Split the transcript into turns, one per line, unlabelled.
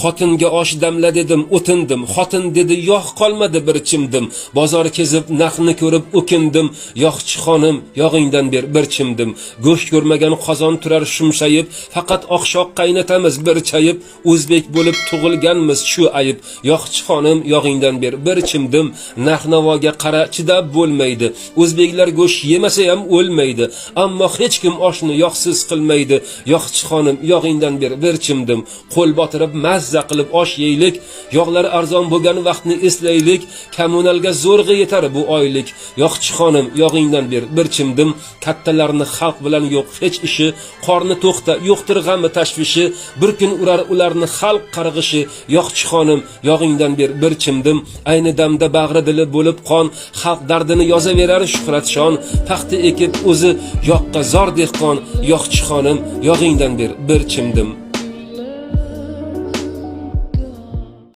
xotinga osh damla dedim o'tindim xotin dedi yog' qolmadi bir chimdim. Bozor kezib narxni ko'rib o'kindim yog'chi xonim yog'ingdan ber bir chimdim. Go'sht ko'rmagan qozon turar shumshayib faqat oqshoq qaynatamiz bir chayib. O'zbek bo'lib tug'ilganmiz shu ayib. Yog'chi xonim yog'ingdan ber bir chimdim. Narx navoga qara chidab bo'lmaydi. O'zbeklar go'sht yemasa ham o'lmaydi. Ammo hech kim oshni yog'siz qilmaydi. Yog'chi xonim yog'ingdan ber bir chimdim. Qo'l botirib mazza qilib osh yeylik yog'lar arzon bo'lgan vaqtni eslaylik kommunalga zo'rg'a yetar bu oylik. Yoqchi xonim yog'ingdan ber bir chimdim kattalarni xalq bilan yo'q hech ishi qorni to'xta yo'qdir g'ami tashvishi bir kun urar ularni xalq qarg'ishi. Yoqchi xonim yog'ingdan ber bir chimdim ayni damda bag'ri dili bo'lib qon xalq dardini yozaverar shuhratshon paxta ekib o'zi yoqqa zor dehqon. Yoqchi xonim yog'ingdan ber bir chimdim.